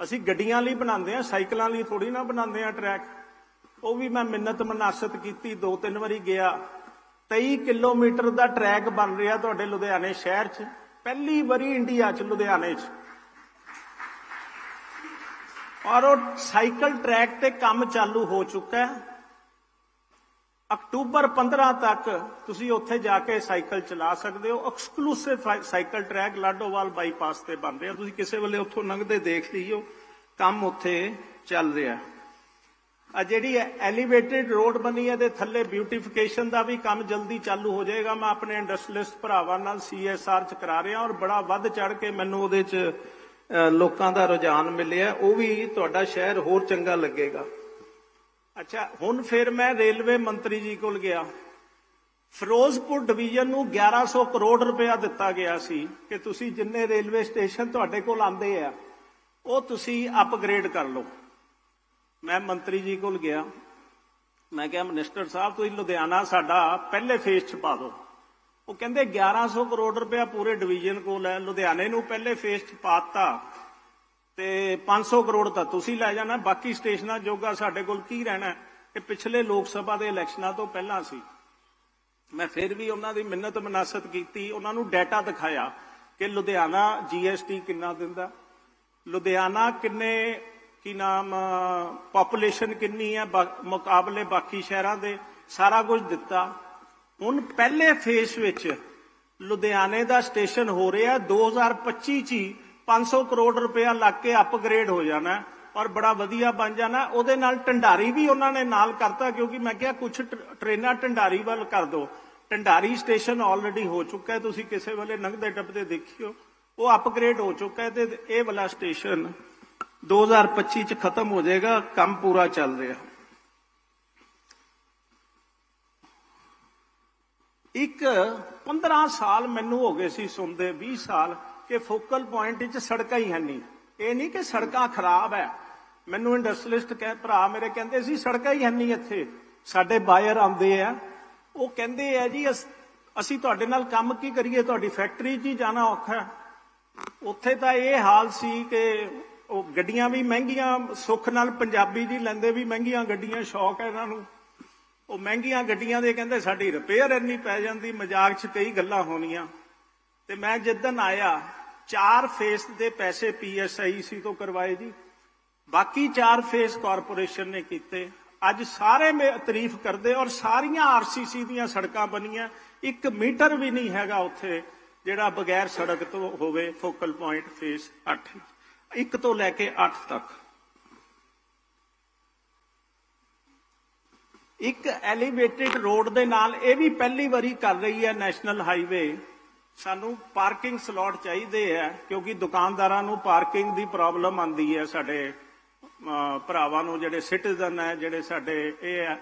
Speaker 1: ਅਸੀਂ ਗੱਡੀਆਂ ਲਈ ਬਣਾਉਂਦੇ ਆ ਸਾਈਕਲਾਂ ਲਈ ਥੋੜੀ ਨਾ ਬਣਾਉਂਦੇ ਆ ਟਰੈਕ ਉਹ ਵੀ ਮੈਂ ਮਿੰਨਤ ਮਨਾਸਤ ਕੀਤੀ ਦੋ ਤਿੰਨ ਵਾਰੀ ਗਿਆ। 23 ਕਿਲੋਮੀਟਰ ਦਾ ਟਰੈਕ ਬਣ ਰਿਹਾ ਤੁਹਾਡੇ ਲੁਧਿਆਣੇ ਸ਼ਹਿਰ 'ਚ। ਪਹਿਲੀ ਵਾਰੀ ਇੰਡੀਆ 'ਚ, ਲੁਧਿਆਣੇ 'ਚ। ਔਰ ਉਹ ਸਾਈਕਲ ਟਰੈਕ ਤੇ ਕੰਮ ਚਾਲੂ ਹੋ ਚੁੱਕਾ ਹੈ। ਅਕਤੂਬਰ 15 ਤੱਕ ਤੁਸੀਂ ਉੱਥੇ ਜਾ ਕੇ ਸਾਈਕਲ ਚਲਾ ਸਕਦੇ ਹੋ। Exclusive cycle track Ladowal bypass ਤੇ ਬਣ ਰਿਹਾ। ਤੁਸੀਂ ਕਿਸੇ ਵੇਲੇ ਉੱਥੋਂ ਲੰਘਦੇ ਦੇਖ ਲਈਓ, ਕੰਮ ਉੱਥੇ ਚੱਲ ਰਿਹਾ। ਆ ਜਿਹੜੀ ਐਲੀਵੇਟਡ ਰੋਡ ਬਣੀ ਹੈ ਦੇ ਥੱਲੇ ਬਿਊਟੀਫਿਕੇਸ਼ਨ ਦਾ ਵੀ ਕੰਮ ਜਲਦੀ ਚਾਲੂ ਹੋ ਜਾਏਗਾ। ਮੈਂ ਆਪਣੇ ਇੰਡਸਟਰੀਲਿਸਟ ਭਰਾਵਾਂ ਨਾਲ ਸੀਐਸਆਰ ਚ ਕਰਾ ਰਿਹਾ ਔਰ ਬੜਾ ਵੱਧ ਚੜ ਕੇ ਮੈਨੂੰ ਉਹਦੇ ਚ ਲੋਕਾਂ ਦਾ ਰੁਝਾਨ ਮਿਲਿਆ। ਉਹ ਵੀ ਤੁਹਾਡਾ ਸ਼ਹਿਰ ਹੋਰ ਚੰਗਾ ਲੱਗੇਗਾ। ਅੱਛਾ, ਹੁਣ ਫਿਰ ਮੈਂ ਰੇਲਵੇ ਮੰਤਰੀ ਜੀ ਕੋਲ ਗਿਆ। ਫਿਰੋਜ਼ਪੁਰ ਡਿਵੀਜ਼ਨ ਨੂੰ 1100 ਕਰੋੜ ਰੁਪਇਆ ਦਿੱਤਾ ਗਿਆ ਸੀ ਕਿ ਤੁਸੀਂ ਜਿੰਨੇ ਰੇਲਵੇ ਸਟੇਸ਼ਨ ਤੁਹਾਡੇ ਕੋਲ ਆਂਦੇ ਆ, ਉਹ ਤੁਸੀਂ ਅਪਗ੍ਰੇਡ ਕਰ ਲਓ। ਮੈਂ ਮੰਤਰੀ ਜੀ ਕੋਲ ਗਿਆ। ਮੈਂ ਕਿਹਾ, ਮਿਨਿਸਟਰ ਸਾਹਿਬ, ਤੁਸੀਂ ਲੁਧਿਆਣਾ ਸਾਡਾ ਪਹਿਲੇ ਫੇਸ ਚ ਪਾ ਦਿਓ। ਉਹ ਕਹਿੰਦੇ 1100 ਕਰੋੜ ਰੁਪਇਆ ਪੂਰੇ ਡਿਵੀਜ਼ਨ ਕੋਲ ਹੈ। ਲੁਧਿਆਣੇ ਨੂੰ ਪਹਿਲੇ ਫੇਸ ਚ ਪਾਤਾ ਤੇ 500 ਕਰੋੜ ਤਾਂ ਤੁਸੀਂ ਲੈ ਜਾਣਾ, ਬਾਕੀ ਸਟੇਸ਼ਨਾਂ ਜੋਗਾ ਸਾਡੇ ਕੋਲ ਕੀ ਰਹਿਣਾ ਇਹ ਪਿਛਲੇ ਲੋਕ ਸਭਾ ਦੇ ਇਲੈਕਸ਼ਨਾਂ ਤੋਂ ਪਹਿਲਾਂ ਸੀ। ਮੈਂ ਫਿਰ ਵੀ ਉਹਨਾਂ ਦੀ ਮਿੰਨਤ ਮਨਾਸਤ ਕੀਤੀ, ਉਹਨਾਂ ਨੂੰ ਡਾਟਾ ਦਿਖਾਇਆ ਕਿ ਲੁਧਿਆਣਾ ਜੀਐਸਟੀ ਕਿੰਨਾ ਦਿੰਦਾ। ਲੁਧਿਆਣਾ ਕਿੰਨੇ, ਕੀ ਨਾਮ ਪੋਪੂਲੇਸ਼ਨ ਕਿੰਨੀ ਹੈ ਮੁਕਾਬਲੇ ਬਾਕੀ ਸ਼ਹਿਰਾਂ ਦੇ, ਸਾਰਾ ਕੁਝ ਦਿੱਤਾ। ਹੁਣ ਪਹਿਲੇ ਫੇਸ ਵਿੱਚ ਲੁਧਿਆਣੇ ਦਾ ਸਟੇਸ਼ਨ ਹੋ ਰਿਹਾ 2025 ਚ ਹੀ 500 ਕਰੋੜ ਰੁਪਇਆ ਲੱਗ ਕੇ ਅਪਗ੍ਰੇਡ ਹੋ ਜਾਣਾ ਔਰ ਬੜਾ ਵਧੀਆ ਬਣ ਜਾਣਾ। ਉਹਦੇ ਨਾਲ ਢੰਡਾਰੀ ਵੀ ਉਹਨਾਂ ਨੇ ਨਾਲ ਕਰਤਾ ਕਿਉਂਕਿ ਮੈਂ ਕਿਹਾ ਕੁਝ ਟ੍ਰੇਨਾਂ ਢੰਡਾਰੀ ਵੱਲ ਕਰ ਦਿਓ ਢੰਡਾਰੀ ਸਟੇਸ਼ਨ ਆਲਰੇਡੀ ਹੋ ਚੁੱਕਾ ਹੈ, ਤੁਸੀਂ ਕਿਸੇ ਵੇਲੇ ਲੰਘਦੇ ਟੱਪਦੇ ਦੇਖਿਓ। ਉਹ ਅਪਗ੍ਰੇਡ ਹੋ ਚੁੱਕਾ ਹੈ ਤੇ ਇਹ ਵਾਲਾ ਸਟੇਸ਼ਨ 2025 ਚ ਖਤਮ ਹੋ ਜਾਏਗਾ, ਕੰਮ ਪੂਰਾ ਚੱਲ ਰਿਹਾ। ਇੱਕ 15 ਸਾਲ ਮੈਨੂੰ ਹੋ ਗਏ ਸੀ ਸੁਣਦੇ 20 ਸਾਲ। ਕਿ ਫੋਕਲ ਪੁਆਇੰਟ 'ਚ ਸੜਕਾਂ ਹੀ ਹੈ ਨਹੀਂ ਇਹ ਨਹੀਂ ਕਿ ਸੜਕਾਂ ਖਰਾਬ ਹੈ। ਮੈਨੂੰ ਇੰਡਸਟਰੀਲਿਸਟ ਕਹੇ, ਭਰਾ ਮੇਰੇ ਕਹਿੰਦੇ ਸੀ, ਸੜਕਾਂ ਹੀ ਹੈ ਨਹੀਂ ਇੱਥੇ। ਸਾਡੇ ਬਾਇਰ ਆਉਂਦੇ ਆ। ਉਹ ਕਹਿੰਦੇ ਆ ਜੀ, ਅਸ- ਅਸੀਂ ਤੁਹਾਡੇ ਨਾਲ ਕੰਮ ਕੀ ਕਰੀਏ? ਤੁਹਾਡੀ ਫੈਕਟਰੀ 'ਚ ਹੀ ਜਾਣਾ ਔਖਾ ਉੱਥੇ ਤਾਂ ਇਹ ਹਾਲ ਸੀ ਕਿ ਉਹ ਗੱਡੀਆਂ ਵੀ ਮਹਿੰਗੀਆਂ, ਸੁੱਖ ਨਾਲ ਪੰਜਾਬੀ ਜੀ ਲੈਂਦੇ ਵੀ ਮਹਿੰਗੀਆਂ ਗੱਡੀਆਂ, ਸ਼ੌਕ ਹੈ ਇਹਨਾਂ ਨੂੰ। ਉਹ ਮਹਿੰਗੀਆਂ ਗੱਡੀਆਂ ਦੇ ਕਹਿੰਦੇ ਸਾਡੀ ਰਿਪੇਅਰ ਇੰਨੀ ਪੈ ਜਾਂਦੀ, ਮਜ਼ਾਕ 'ਚ ਕਈ ਗੱਲਾਂ ਹੋਣੀਆਂ। ਤੇ ਮੈਂ ਜਿੱਦਨ ਆਇਆ ਚਾਰ ਫੇਸ ਦੇ ਪੈਸੇ ਪੀਐਸਆਈਸੀ ਤੋਂ ਕਰਵਾਏ ਜੀ। ਬਾਕੀ ਚਾਰ ਫੇਸ ਕਾਰਪੋਰੇਸ਼ਨ ਨੇ ਕੀਤੇ। ਅੱਜ ਸਾਰੇ ਮੇ ਤਾਰੀਫ ਕਰਦੇ ਔਰ ਸਾਰੀਆਂ ਆਰਸੀਸੀ ਦੀਆਂ ਸੜਕਾਂ ਬਣੀਆਂ। ਇੱਕ ਮੀਟਰ ਵੀ ਨਹੀਂ ਹੈਗਾ ਉੱਥੇ ਜਿਹੜਾ ਬਗੈਰ ਸੜਕ ਤੋਂ ਹੋਵੇ ਫੋਕਲ ਪੁਆਇੰਟ ਫੇਸ 8 ਇੱਕ ਤੋਂ ਲੈ ਕੇ 8 ਤੱਕ। ਇੱਕ ਐਲੀਵੇਟਡ ਰੋਡ ਦੇ ਨਾਲ ਇਹ ਵੀ ਪਹਿਲੀ ਵਾਰੀ ਕਰ ਰਹੀ ਹੈ ਨੈਸ਼ਨਲ ਹਾਈਵੇ। ਸਾਨੂੰ ਪਾਰਕਿੰਗ ਸਲੋਟ ਚਾਹੀਦੇ ਆ ਕਿਉਂਕਿ ਦੁਕਾਨਦਾਰਾਂ ਨੂੰ ਪਾਰਕਿੰਗ ਦੀ ਪ੍ਰੋਬਲਮ ਆਂਦੀ ਹੈ ਸਾਡੇ ਭਰਾਵਾਂ ਨੂੰ, ਜਿਹੜੇ ਸਿਟੀਜ਼ਨ ਹੈ, ਜਿਹੜੇ ਸਾਡੇ ਇਹ ਹੈ।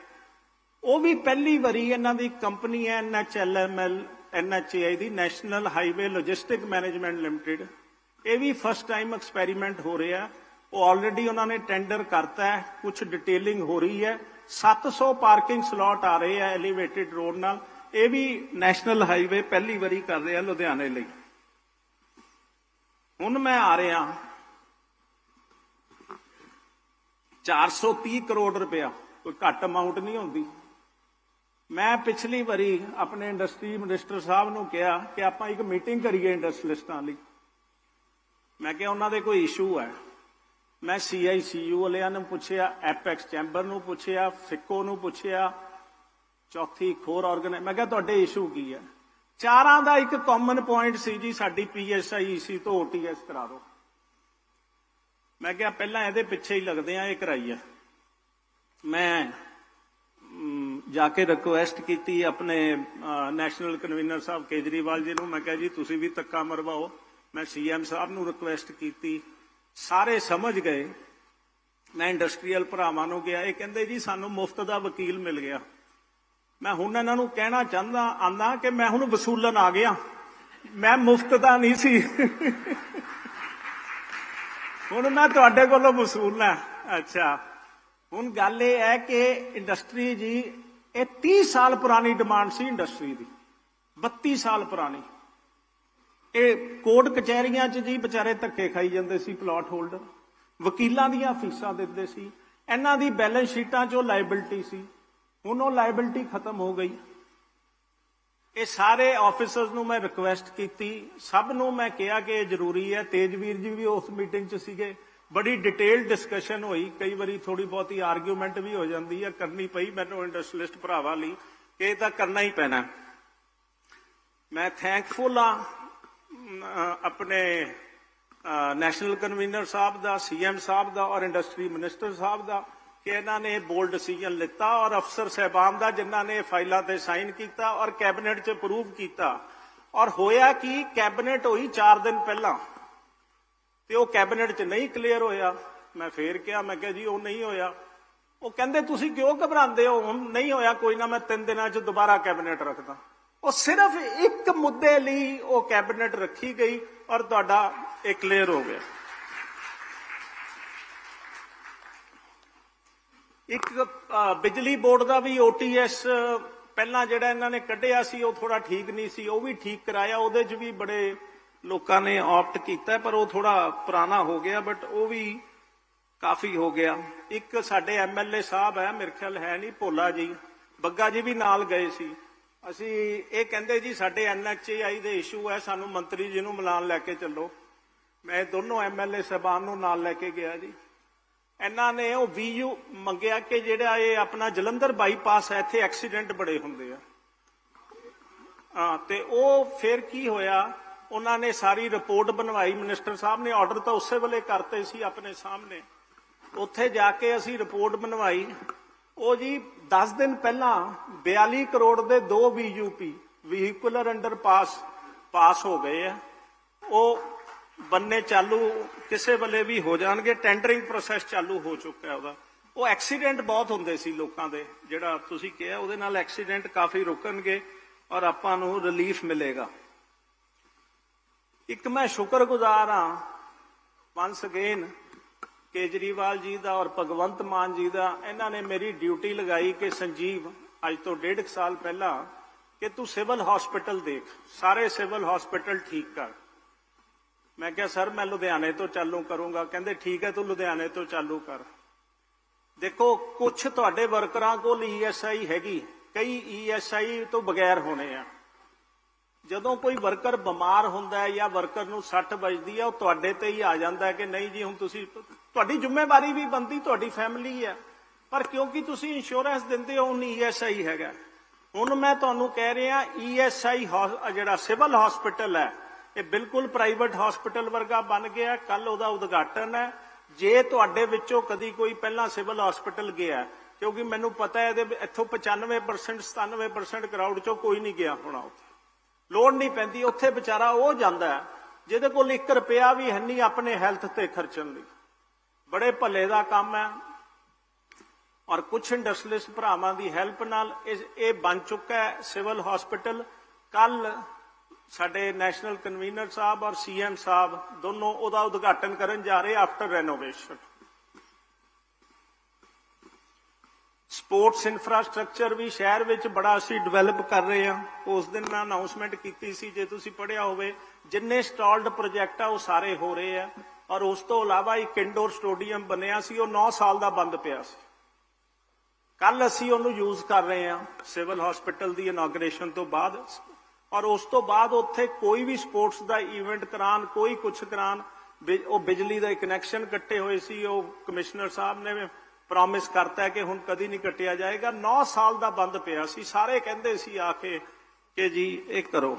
Speaker 1: ਉਹ ਵੀ ਪਹਿਲੀ ਵਾਰੀ ਇਹਨਾਂ ਦੀ ਕੰਪਨੀ ਹੈ ਐਨਐਚਐਲਐਮਐਲ ਐਨਐਚਏਆਈ ਦੀ, National Highway Logistic Management Limited. ਇਹ ਵੀ ਫਸਟ ਟਾਈਮ ਐਕਸਪੈਰੀਮੈਂਟ ਹੋ ਰਿਹਾ ਉਹ ਆਲਰੇਡੀ ਉਹਨਾਂ ਨੇ ਟੈਂਡਰ ਕਰਤਾ ਹੈ ਕੁਝ ਡਿਟੇਲਿੰਗ ਹੋ ਰਹੀ ਹੈ। 700 ਪਾਰਕਿੰਗ ਸਲੋਟ ਆ ਰਹੇ ਆ ਐਲੀਵੇਟਿਡ ਰੋਡ ਨਾਲ। ਇਹ ਵੀ ਨੈਸ਼ਨਲ ਹਾਈਵੇ ਪਹਿਲੀ ਵਾਰੀ ਕਰ ਰਿਹਾ ਲੁਧਿਆਣੇ ਲਈ। ਹੁਣ ਮੈਂ ਆ ਰਿਹਾ। 430 ਕਰੋੜ ਰੁਪਇਆ। ਕੋਈ ਘੱਟ ਅਮਾਉਂਟ ਨਹੀਂ ਹੁੰਦੀ। ਮੈਂ ਪਿਛਲੀ ਵਾਰੀ ਆਪਣੇ ਇੰਡਸਟਰੀ ਮਿਨਿਸਟਰ ਸਾਹਿਬ ਨੂੰ ਕਿਹਾ ਕਿ ਆਪਾਂ ਇੱਕ ਮੀਟਿੰਗ ਕਰੀਏ ਇੰਡਸਟਰੀਲਿਸਟਾਂ ਲਈ। ਮੈਂ ਕਿਹਾ ਉਹਨਾਂ ਦੇ ਕੋਈ ਇਸ਼ੂ ਹੈ। ਮੈਂ ਸੀਆਈਸੀਯੂ ਵਾਲਿਆਂ ਨੂੰ ਪੁੱਛਿਆ ਐਪੈਕਸ ਚੈਂਬਰ ਨੂੰ ਪੁੱਛਿਆ ਫਿੱਕੋ ਨੂੰ ਪੁੱਛਿਆ ਚੌਥੀ ਖੋਰ ਆਰਗੇਨਾਈਜ਼ ਮੈਂ ਕਿਹਾ ਤੁਹਾਡੇ ਇਸ਼ੂ ਕੀ ਹੈ? ਚਾਰਾਂ ਦਾ ਇੱਕ ਕਾਮਨ ਪੁਆਇੰਟ ਸੀ ਜੀ, ਸਾਡੀ ਪੀਐਸਆਈਸੀ ਤੋਂ ਓਟੀਐਸ ਕਰਾ ਦਿਓ। ਮੈਂ ਕਿਹਾ ਪਹਿਲਾਂ ਇਹਦੇ ਪਿੱਛੇ ਹੀ ਲੱਗਦੇ ਆ, ਇਹ ਕਰਾਈਏ। ਮੈਂ ਜਾ ਕੇ ਰਿਕੁਐਸਟ ਕੀਤੀ ਆਪਣੇ ਨੈਸ਼ਨਲ ਕਨਵੀਨਰ ਸਾਹਿਬ ਕੇਜਰੀਵਾਲ ਜੀ ਨੂੰ। ਮੈਂ ਕਿਹਾ ਜੀ, ਤੁਸੀਂ ਵੀ ਤੱਕਾ ਮਰਵਾਓ। ਮੈਂ ਸੀਐਮ ਸਾਹਿਬ ਨੂੰ ਰਿਕੁਐਸਟ ਕੀਤੀ। ਸਾਰੇ ਸਮਝ ਗਏ। ਮੈਂ ਇੰਡਸਟਰੀਅਲ ਭਰਾਵਾਂ ਨੂੰ ਗਿਆ ਇਹ ਕਹਿੰਦੇ ਜੀ, ਸਾਨੂੰ ਮੁਫਤ ਦਾ ਵਕੀਲ ਮਿਲ ਗਿਆ। ਮੈਂ ਹੁਣ ਇਹਨਾਂ ਨੂੰ ਕਹਿਣਾ ਚਾਹੁੰਦਾ, ਆਂਦਾ ਕਿ ਮੈਂ ਹੁਣ ਵਸੂਲਣ ਆ ਗਿਆ। ਮੈਂ ਮੁਫਤ ਦਾ ਨਹੀਂ ਸੀ। ਹੁਣ ਮੈਂ ਤੁਹਾਡੇ ਕੋਲੋਂ ਵਸੂਲਣਾ ਅੱਛਾ। ਹੁਣ ਗੱਲ ਇਹ ਹੈ ਕਿ ਇੰਡਸਟਰੀ ਜੀ, ਇਹ 30 ਸਾਲ ਪੁਰਾਣੀ ਡਿਮਾਂਡ ਸੀ ਇੰਡਸਟਰੀ ਦੀ। 32 ਸਾਲ ਪੁਰਾਣੀ। ਇਹ ਕੋਰਟ ਕਚਹਿਰੀਆਂ 'ਚ ਜੀ ਵਿਚਾਰੇ ਧੱਕੇ ਖਾਈ ਜਾਂਦੇ ਸੀ ਪਲਾਟ ਹੋਲਡਰ ਵਕੀਲਾਂ ਦੀਆਂ ਫੀਸਾਂ ਦਿੰਦੇ ਸੀ। ਇਹਨਾਂ ਦੀ ਬੈਲੈਂਸ ਸ਼ੀਟਾਂ 'ਚੋਂ ਲਾਇਬਿਲਟੀ ਸੀ। ਹੁਣ ਲਾਇਬਿਲਟੀ ਖਤਮ ਹੋ ਗਈ। ਇਹ ਸਾਰੇ ਆਫੀਸਰਸ ਨੂੰ ਮੈਂ ਰਿਕੁਐਸਟ ਕੀਤੀ। ਸਭ ਨੂੰ ਮੈਂ ਕਿਹਾ ਕਿ ਇਹ ਜ਼ਰੂਰੀ ਹੈ। ਤੇਜਵੀਰ ਜੀ ਵੀ ਉਸ ਮੀਟਿੰਗ 'ਚ ਸੀਗੇ। ਬੜੀ ਡਿਟੇਲ ਡਿਸਕਸ਼ਨ ਹੋਈ। ਕਈ ਵਾਰੀ ਥੋੜੀ ਬਹੁਤੀ ਆਰਗੂਮੈਂਟ ਵੀ ਹੋ ਜਾਂਦੀ ਹੈ। ਕਰਨੀ ਪਈ ਮੈਨੂੰ ਇੰਡਸਟਰੀਲਿਸਟ ਭਰਾਵਾਂ ਲਈ ਇਹ ਤਾਂ ਕਰਨਾ ਹੀ ਪੈਣਾ। ਮੈਂ ਥੈਂਕਫੁਲ ਆ ਆਪਣੇ ਨੈਸ਼ਨਲ ਕਨਵੀਨਰ ਸਾਹਿਬ ਦਾ ਸੀਐਮ ਸਾਹਿਬ ਦਾ ਔਰ ਇੰਡਸਟਰੀ ਮਿਨਿਸਟਰ ਸਾਹਿਬ ਦਾ। ਕਿ ਇਹਨਾਂ ਨੇ ਬੋਲਡ ਡਿਸੀਜਨ ਲਿੱਤਾ ਔਰ ਅਫਸਰ ਸਹਿਬਾਨ ਦਾ ਜਿਨ੍ਹਾਂ ਨੇ ਫਾਈਲਾਂ ਤੇ ਸਾਈਨ ਕੀਤਾ ਔਰ ਕੈਬਨਿਟ 'ਚ ਅਪਰੂਵ ਕੀਤਾ। ਔਰ ਹੋਇਆ ਕਿ? ਕੈਬਨਿਟ ਹੋਈ 4 ਦਿਨ ਪਹਿਲਾਂ। ਤੇ ਉਹ ਕੈਬਨਿਟ 'ਚ ਨਹੀਂ ਕਲੀਅਰ ਹੋਇਆ। ਮੈਂ ਫੇਰ ਕਿਹਾ, ਮੈਂ ਕਿਹਾ ਜੀ, ਉਹ ਨਹੀਂ ਹੋਇਆ। ਉਹ ਕਹਿੰਦੇ, ਤੁਸੀਂ ਕਿਉਂ ਘਬਰਾਉਂਦੇ ਹੋ? ਹੁਣ ਨਹੀਂ ਹੋਇਆ ਕੋਈ ਨਾ, ਮੈਂ 3 ਦਿਨਾਂ 'ਚ ਦੁਬਾਰਾ ਕੈਬਨਿਟ ਰੱਖਦਾ। ਉਹ ਸਿਰਫ ਇੱਕ ਮੁੱਦੇ ਲਈ ਉਹ ਕੈਬਨਿਟ ਰੱਖੀ ਗਈ ਔਰ ਤੁਹਾਡਾ ਇਹ ਕਲੀਅਰ ਹੋ ਗਿਆ। ਇੱਕ ਬਿਜਲੀ ਬੋਰਡ ਦਾ ਵੀ ਓਟੀਐਸ ਪਹਿਲਾਂ ਜਿਹੜਾ ਇਹਨਾਂ ਨੇ ਕੱਢਿਆ ਸੀ, ਉਹ ਥੋੜਾ ਠੀਕ ਨਹੀਂ ਸੀ, ਉਹ ਵੀ ਠੀਕ ਕਰਾਇਆ, ਉਹਦੇ 'ਚ ਵੀ ਬੜੇ ਲੋਕਾਂ ਨੇ ਆਪਟ ਕੀਤਾ, ਪਰ ਉਹ ਥੋੜਾ ਪੁਰਾਣਾ ਹੋ ਗਿਆ ਬਟ ਉਹ ਵੀ ਕਾਫੀ ਹੋ ਗਿਆ। ਇੱਕ ਸਾਡੇ ਐਮਐਲਏ ਸਾਹਿਬ ਹੈ, ਮੇਰੇ ਖਿਆਲ ਹੈ ਨਹੀਂ, ਭੋਲਾ ਜੀ, ਬੱਗਾ ਜੀ ਵੀ ਨਾਲ ਗਏ ਸੀ। ਅਸੀਂ ਇਹ ਕਹਿੰਦੇ ਜੀ, ਸਾਡੇ ਐਨਐਚਏਆਈ ਦੇ ਇਸ਼ੂ ਹੈ, ਸਾਨੂੰ ਮੰਤਰੀ ਜੀ ਨੂੰ ਮਿਲਾਨ ਲੈ ਕੇ ਚੱਲੋ। ਮੈਂ ਦੋਨੋਂ ਐਮਐਲਏ ਸਹਿਬਾਨ ਨੂੰ ਨਾਲ ਲੈ ਕੇ ਗਿਆ ਜੀ। ਇਹਨਾਂ ਨੇ ਉਹ ਵੀਯੂ ਮੰਗਿਆ ਕਿ ਜਿਹੜਾ ਇਹ ਆਪਣਾ ਜਲੰਧਰ ਬਾਈਪਾਸ ਹੈ, ਇੱਥੇ ਐਕਸੀਡੈਂਟ ਬੜੇ ਹੁੰਦੇ ਆ। ਹਾਂ, ਤੇ ਉਹ ਫਿਰ ਕੀ ਹੋਇਆ? ਉਹਨਾਂ ਨੇ ਸਾਰੀ ਰਿਪੋਰਟ ਬਣਵਾਈ। ਮਿਨਿਸਟਰ ਸਾਹਿਬ ਨੇ ਆਰਡਰ ਤਾਂ ਉਸੇ ਵੇਲੇ ਕਰਤੇ ਸੀ ਆਪਣੇ ਸਾਹਮਣੇ। ਉੱਥੇ ਜਾ ਕੇ ਅਸੀਂ ਰਿਪੋਰਟ ਬਣਵਾਈ। ਉਹ ਜੀ 10 ਦਿਨ ਪਹਿਲਾਂ 42 ਕਰੋੜ ਦੇ ਦੋ ਵੀਯੂਪੀ, ਵਹੀਕੂਲਰ ਅੰਡਰ ਪਾਸ ਪਾਸ ਹੋ ਗਏ ਆ। ਉਹ ਬੰਨੇ ਚਾਲੂ ਕਿਸੇ ਵੇਲੇ ਵੀ ਹੋ ਜਾਣਗੇ ਟੈਂਡਰਿੰਗ ਪ੍ਰੋਸੈਸ ਚਾਲੂ ਹੋ ਚੁੱਕਾ ਹੈ ਉਹਦਾ। ਉਹ ਐਕਸੀਡੈਂਟ ਬਹੁਤ ਹੁੰਦੇ ਸੀ ਲੋਕਾਂ ਦੇ, ਜਿਹੜਾ ਤੁਸੀਂ ਕਿਹਾ, ਉਹਦੇ ਨਾਲ ਐਕਸੀਡੈਂਟ ਕਾਫੀ ਰੁਕਣਗੇ ਔਰ ਆਪਾਂ ਨੂੰ ਰਿਲੀਫ ਮਿਲੇਗਾ। ਇੱਕ ਮੈਂ ਸ਼ੁਕਰਗੁਜ਼ਾਰ ਹਾਂ ਵਾਂਸ ਅਗੇਨ ਕੇਜਰੀਵਾਲ ਜੀ ਦਾ ਔਰ ਭਗਵੰਤ ਮਾਨ ਜੀ ਦਾ, ਇਹਨਾਂ ਨੇ ਮੇਰੀ ਡਿਊਟੀ ਲਗਾਈ ਕਿ ਸੰਜੀਵ, ਅੱਜ ਤੋਂ ਡੇਢ ਕੁ ਸਾਲ ਪਹਿਲਾਂ, ਕਿ ਤੂੰ ਸਿਵਲ ਹਸਪੀਟਲ ਦੇਖ, ਸਾਰੇ ਸਿਵਲ ਹਸਪੀਟਲ ਠੀਕ ਕਰ। ਮੈਂ ਕਿਹਾ, ਸਰ, ਮੈਂ ਲੁਧਿਆਣੇ ਤੋਂ ਚਾਲੂ ਕਰੂੰਗਾ। ਕਹਿੰਦੇ, ਠੀਕ ਹੈ, ਤੂੰ ਲੁਧਿਆਣੇ ਤੋਂ ਚਾਲੂ ਕਰ। ਦੇਖੋ ਕੁਝ ਤੁਹਾਡੇ ਵਰਕਰਾਂ ਕੋਲ ਈਐਸਆਈ ਹੈਗੀ। ਕਈ ਈਐਸਆਈ ਤੋਂ ਬਗੈਰ ਹੋਣੇ ਆ। ਜਦੋਂ ਕੋਈ ਵਰਕਰ ਬਿਮਾਰ ਹੁੰਦਾ ਹੈ ਜਾਂ ਵਰਕਰ ਨੂੰ ਸੱਟ ਵੱਜਦੀ ਹੈ, ਉਹ ਤੁਹਾਡੇ ਤੇ ਹੀ ਆ ਜਾਂਦਾ ਹੈ ਕਿ ਨਹੀਂ ਜੀ, ਹੁਣ ਤੁਸੀਂ, ਤੁਹਾਡੀ ਜ਼ਿੰਮੇਵਾਰੀ ਵੀ ਬੰਦੀ, ਤੁਹਾਡੀ ਫੈਮਿਲੀ ਹੈ। ਪਰ ਕਿਉਂਕਿ ਤੁਸੀਂ ਇੰਸ਼ੋਰੈਂਸ ਦਿੰਦੇ ਹੋ ਹੁਣ ਈਐਸਆਈ ਹੈਗਾ। ਹੁਣ ਮੈਂ ਤੁਹਾਨੂੰ ਕਹਿ ਰਿਹਾ ਈਐਸਆਈ ਜਿਹੜਾ ਸਿਵਲ ਹਸਪੀਟਲ ਹੈ ਇਹ ਬਿਲਕੁਲ ਪ੍ਰਾਈਵੇਟ ਹਸਪੀਟਲ ਵਰਗਾ ਬਣ ਗਿਆ। ਕੱਲ ਉਹਦਾ ਉਦਘਾਟਨ ਹੈ। ਜੇ ਤੁਹਾਡੇ ਵਿੱਚੋਂ ਕਦੀ ਕੋਈ ਪਹਿਲਾਂ ਸਿਵਲ ਹਸਪੀਟਲ ਗਿਆ ਕਿਉਂਕਿ ਮੈਨੂੰ ਪਤਾ ਹੈ ਇਹਦੇ ਇੱਥੋਂ 95% 97% ਕਰਾਊਡ ਚੋਂ ਕੋਈ ਨਹੀਂ ਗਿਆ ਹੋਣਾ ਉੱਥੇ। ਲੋੜ ਨਹੀਂ ਪੈਂਦੀ, ਉੱਥੇ ਵਿਚਾਰਾ ਉਹ ਜਾਂਦਾ ਜਿਹਦੇ ਕੋਲ 1 ਰੁਪਿਆ ਵੀ ਹੈ ਨਹੀਂ ਆਪਣੇ ਹੈਲਥ ਤੇ ਖਰਚਣ ਲਈ। ਬੜੇ ਭੱਲੇ ਦਾ ਕੰਮ ਹੈ। ਔਰ ਕੁਝ ਇੰਡਸਟਰੀਲਿਸਟ ਭਰਾਵਾਂ ਦੀ ਹੈਲਪ ਨਾਲ ਇਹ ਇਹ ਬਣ ਚੁੱਕਾ ਹੈ ਸਿਵਲ ਹਸਪੀਟਲ। ਕੱਲ ਸਾਡੇ ਨੈਸ਼ਨਲ ਕਨਵੀਨਰ ਸਾਹਿਬ ਔਰ ਸੀਐਮ ਸਾਹਿਬ ਦੋਨੋਂ ਉਹਦਾ ਉਦਘਾਟਨ ਕਰਨ ਜਾ ਰਹੇ ਆਫਟਰ ਰੈਨੋਵੇਸ਼ਨ ਸਪੋਰਟਸ ਇਨਫਰਾਸਟ੍ਰਕਚਰ ਵੀ ਸ਼ਹਿਰ ਵਿੱਚ ਬੜਾ ਅਸੀਂ ਡਿਵੈਲਪ ਕਰ ਰਹੇ ਹਾਂ। ਉਸ ਦਿਨ ਮੈਂ ਅਨਾਉਂਸਮੈਂਟ ਕੀਤੀ ਸੀ, ਜੇ ਤੁਸੀਂ ਪੜਿਆ ਹੋਵੇ, ਜਿੰਨੇ ਸਟਾਲਡ ਪ੍ਰੋਜੈਕਟ ਆ, ਉਹ ਸਾਰੇ ਹੋ ਰਹੇ ਆ। ਔਰ ਉਸ ਤੋਂ ਇਲਾਵਾ ਇੱਕ ਇਨਡੋਰ ਸਟੇਡੀਅਮ ਬਣਿਆ ਸੀ, ਉਹ 9 ਸਾਲ ਦਾ ਬੰਦ ਪਿਆ ਸੀ। ਕੱਲ ਅਸੀਂ ਉਹਨੂੰ ਯੂਜ਼ ਕਰ ਰਹੇ ਹਾਂ। ਸਿਵਲ ਹਸਪੀਟਲ ਦੀ ਇਨੋਗ੍ਰੇਸ਼ਨ ਤੋਂ ਬਾਅਦ ਔਰ ਉਸ ਤੋਂ ਬਾਅਦ ਉੱਥੇ ਕੋਈ ਵੀ ਸਪੋਰਟਸ ਦਾ ਇਵੈਂਟ ਕਰਾਣ ਕੋਈ ਕੁਝ ਕਰਾਣ ਉਹ ਬਿਜਲੀ ਦਾ ਕਨੈਕਸ਼ਨ ਕੱਟੇ ਹੋਏ ਸੀ, ਉਹ ਕਮਿਸ਼ਨਰ ਸਾਹਿਬ ਨੇ ਪ੍ਰੋਮਿਸ ਕਰਤਾ ਹੈ ਕਿ ਹੁਣ ਕਦੀ ਨਹੀਂ ਕੱਟਿਆ ਜਾਏਗਾ। 9 ਸਾਲ ਦਾ ਬੰਦ ਪਿਆ ਸੀ। ਸਾਰੇ ਕਹਿੰਦੇ ਸੀ ਆ ਕੇ ਕਿ ਜੀ, ਇਹ ਕਰੋ।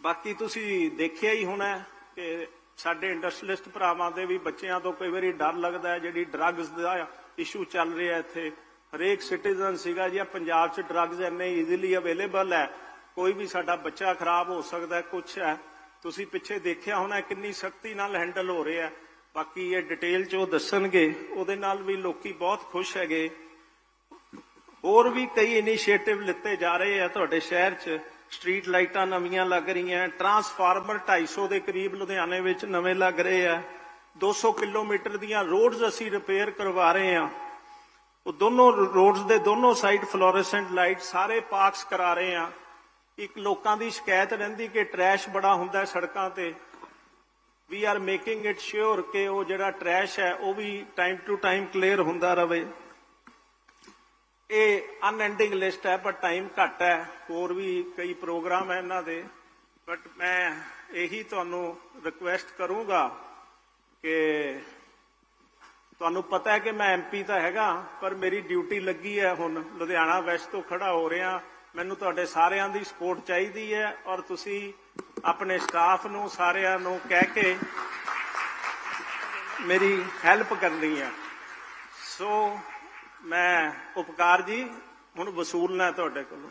Speaker 1: ਬਾਕੀ ਤੁਸੀਂ ਦੇਖਿਆ ਹੀ ਹੋਣਾ ਕਿ ਸਾਡੇ ਇੰਡਸਟਰੀਲਿਸਟ ਭਰਾਵਾਂ ਦੇ ਵੀ ਬੱਚਿਆਂ ਤੋਂ ਕਈ ਵਾਰੀ ਡਰ ਲੱਗਦਾ ਹੈ, ਜਿਹੜੀ ਡਰੱਗਸ ਦਾ ਇਸ਼ੂ ਚੱਲ ਰਿਹਾ ਇੱਥੇ। ਹਰੇਕ ਸਿਟੀਜ਼ਨ ਸੀਗਾ ਜੀ ਪੰਜਾਬ 'ਚ ਡਰੱਗਸ ਇੰਨੇ ਈਜ਼ੀਲੀ ਅਵੇਲੇਬਲ ਹੈ। ਕੋਈ ਵੀ ਸਾਡਾ ਬੱਚਾ ਖਰਾਬ ਹੋ ਸਕਦਾ ਹੈ ਹੈ। ਤੁਸੀਂ ਪਿੱਛੇ ਦੇਖਿਆ ਹੋਣਾ ਕਿੰਨੀ ਸਖਤੀ ਨਾਲ ਹੈਂਡਲ ਹੋ ਰਿਹਾ ਬਾਕੀ ਇਹ ਡਿਟੇਲ 'ਚ ਉਹ ਦੱਸਣਗੇ, ਉਹਦੇ ਨਾਲ ਵੀ ਲੋਕੀ ਬਹੁਤ ਖੁਸ਼ ਹੈਗੇ। ਹੋਰ ਵੀ ਕਈ ਇਨੀਸ਼ੀਏਟਿਵ ਲਿੱਤੇ ਜਾ ਰਹੇ ਆ ਤੁਹਾਡੇ ਸ਼ਹਿਰ 'ਚ। ਸਟਰੀਟ ਲਾਈਟਾਂ ਨਵੀਆਂ ਲੱਗ ਰਹੀਆਂ ਟਰਾਂਸਫਾਰਮਰ 250 ਦੇ ਕਰੀਬ ਲੁਧਿਆਣੇ ਵਿੱਚ ਨਵੇਂ ਲੱਗ ਰਹੇ ਆ। 200 ਕਿਲੋਮੀਟਰ ਦੀਆਂ ਰੋਡਸ ਅਸੀਂ ਰਿਪੇਅਰ ਕਰਵਾ ਰਹੇ ਆ ਉਹ ਦੋਨੋਂ ਰੋਡਸ ਦੇ ਦੋਨੋਂ ਸਾਈਡ ਫਲੋਰੈਸੈਂਟ ਲਾਈਟ ਸਾਰੇ ਪਾਰਕਸ ਕਰਾ ਰਹੇ ਆ। ਇੱਕ ਲੋਕਾਂ ਦੀ ਸ਼ਿਕਾਇਤ ਰਹਿੰਦੀ ਕਿ ਟਰੈਸ਼ ਬੜਾ ਹੁੰਦਾ ਸੜਕਾਂ ਤੇ। We are making it sure ਕਿ ਉਹ ਜਿਹੜਾ ਟਰੈਸ਼ ਹੈ, ਉਹ ਵੀ ਟਾਈਮ ਟੂ ਟਾਈਮ ਕਲੀਅਰ ਹੁੰਦਾ ਰਵੇ। ਇਹ ਅਨਐਂਡਿੰਗ ਲਿਸਟ ਹੈ, ਪਰ ਟਾਈਮ ਘੱਟ ਹੈ। ਹੋਰ ਵੀ ਕਈ ਪ੍ਰੋਗਰਾਮ ਹੈ ਇਹਨਾਂ ਦੇ। ਬਟ ਮੈਂ ਇਹੀ ਤੁਹਾਨੂੰ ਰਿਕੁਐਸਟ ਕਰੂੰਗਾ ਕਿ ਤੁਹਾਨੂੰ ਪਤਾ ਹੈ ਕਿ ਮੈਂ ਐਮਪੀ ਤਾਂ ਹੈਗਾ, ਪਰ ਮੇਰੀ ਡਿਊਟੀ ਲੱਗੀ ਹੈ ਹੁਣ। ਲੁਧਿਆਣਾ ਵੈਸਟ ਤੋਂ ਖੜਾ ਹੋ ਰਿਹਾ। ਮੈਨੂੰ ਤੁਹਾਡੇ ਸਾਰਿਆਂ ਦੀ ਸਪੋਰਟ ਚਾਹੀਦੀ ਹੈ ਔਰ ਤੁਸੀਂ ਆਪਣੇ ਸਟਾਫ ਨੂੰ, ਸਾਰਿਆਂ ਨੂੰ ਕਹਿ ਕੇ ਮੇਰੀ ਹੈਲਪ ਕਰਨੀ ਹੈ। ਸੋ, ਮੈਂ ਉਪਕਾਰ ਜੀ, ਹੁਣ ਵਸੂਲਣਾ ਤੁਹਾਡੇ ਕੋਲੋਂ।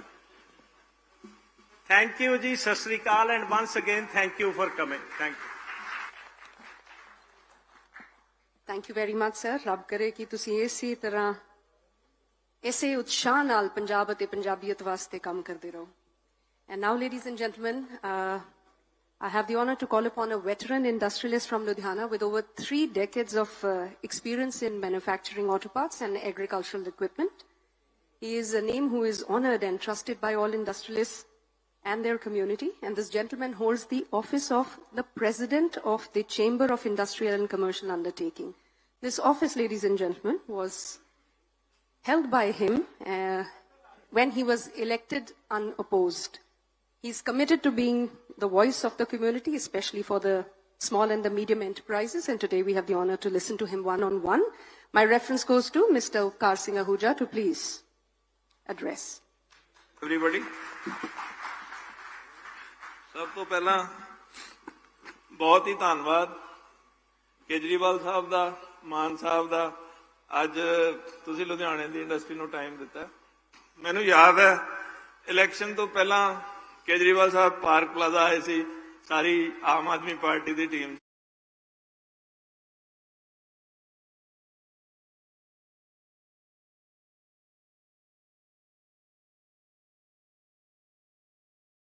Speaker 1: Thank you ji, Sat Sri Akal and once again thank you for coming thank you
Speaker 2: Thank you very much sir ਰੱਬ ਕਰੇ ਕਿ ਤੁਸੀਂ ਇਸੇ ਤਰ੍ਹਾਂ ਇਸੇ ਉਤਸ਼ਾਹ ਨਾਲ ਪੰਜਾਬ ਅਤੇ ਪੰਜਾਬੀਅਤ ਵਾਸਤੇ ਕੰਮ ਕਰਦੇ ਰਹੋ And now, ladies and gentlemen, uh, I have the honor to call upon a veteran industrialist from Ludhiana with over three decades of uh, experience in manufacturing auto parts and agricultural equipment. He is a name who is honored and trusted by all industrialists and their community. And this gentleman holds the office of the President of the Chamber of Industrial and Commercial Undertaking. This office, ladies and gentlemen, was held by him uh, when he was elected unopposed. He's committed to being the voice of the community, especially for the small and the medium enterprises. And today we have the honor to listen to him one on one. My reference goes to Mr. Upkar Singh Ahuja to please address.
Speaker 3: everybody ਸਭ ਤੋਂ ਪਹਿਲਾਂ ਬਹੁਤ ਹੀ ਧੰਨਵਾਦ ਕੇਜਰੀਵਾਲ ਸਾਹਿਬ ਦਾ, ਮਾਨ ਸਾਹਿਬ ਦਾ। ਅੱਜ ਤੁਸੀਂ ਲੁਧਿਆਣੇ ਦੀ industry ਨੂੰ time ਦਿੱਤਾ। ਮੈਨੂੰ ਯਾਦ ਹੈ ਇਲੈਕਸ਼ਨ ਤੋਂ ਪਹਿਲਾਂ ਕੇਜਰੀਵਾਲ ਸਾਹਿਬ ਪਾਰਕ ਪਲਾਜ਼ਾ ਆਏ ਸੀ, ਸਾਰੀ ਆਮ ਆਦਮੀ ਪਾਰਟੀ ਦੀ ਟੀਮ